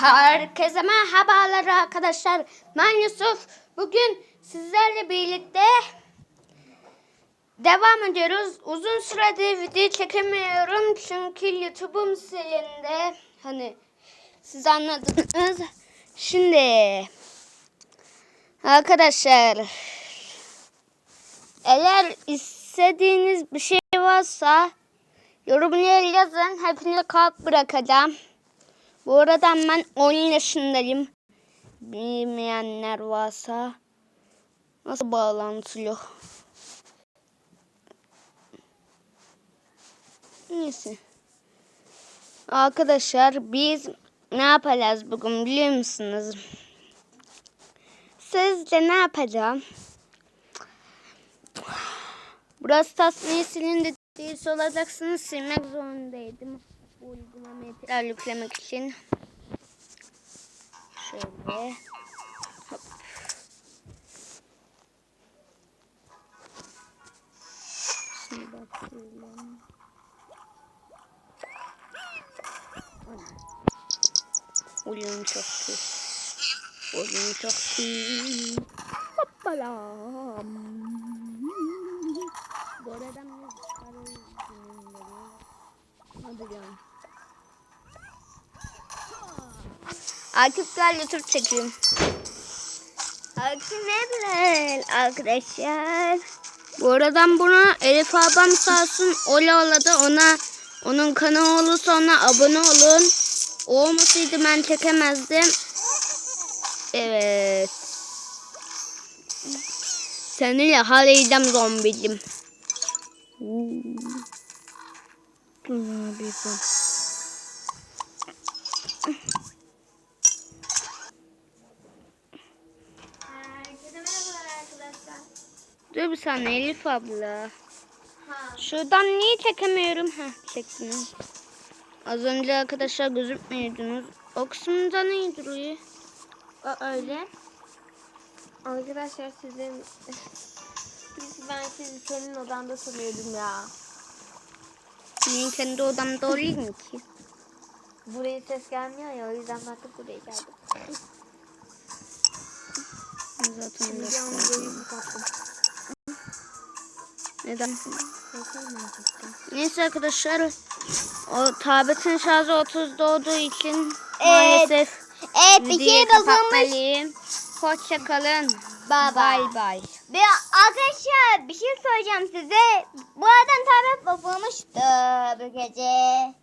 Herkese merhabalar arkadaşlar. Ben Yusuf. Bugün sizlerle birlikte devam ediyoruz. Uzun süredir video çekemiyorum çünkü YouTube'um silindi. Hani siz anladınız. Şimdi arkadaşlar eğer istediğiniz bir şey varsa yorumlara yazın. Hepinize kalp bırakacağım. Bu arada ben 10 yaşındayım. Bilmeyenler varsa nasıl bağlantılı? Neyse. Arkadaşlar biz ne yapacağız bugün biliyor musunuz? Sizce ne yapacağım? Burası tasmayı silindi diye olacaksınız. Silmek zorundaydım. Bu uygulamayı tekrar yüklemek için. Şöyle. Hop. Şimdi bakıyorum. Oyun çok iyi. Oyun çok iyi. Hoppala. Bu arada müzik Hadi canım. Akifler YouTube çekiyorum. Akif ne arkadaşlar. Bu aradan buna Elif abam sağ olsun Ola Ola da ona onun kanalı olursa ona abone olun. O olmasaydı ben çekemezdim. Evet. Seninle haleydim zombicim. Dur abi bak. Herkese merhabalar arkadaşlar. Dur bir saniye Elif abla. Ha. Şuradan niye çekemiyorum? Heh çektim. Az önce arkadaşlar gözükmüyordunuz. O kısmında ne duruyor? O öyle. Arkadaşlar sizin biz ben sizi senin odanda sanıyordum ya. Benim kendi odamda olayım mı ki? Buraya ses gelmiyor ya o yüzden ben de buraya geldim. Zaten Şimdi canlı yayın kapattım. Neden? Neyse arkadaşlar. O tabletin şarjı 30 olduğu için Evet. maalesef Evet bir şey kapatmalıyım. Hoşçakalın. Bye bye. bye. Bir arkadaşlar bir şey söyleyeceğim size. Bu adam tablet bozulmuştu bu gece.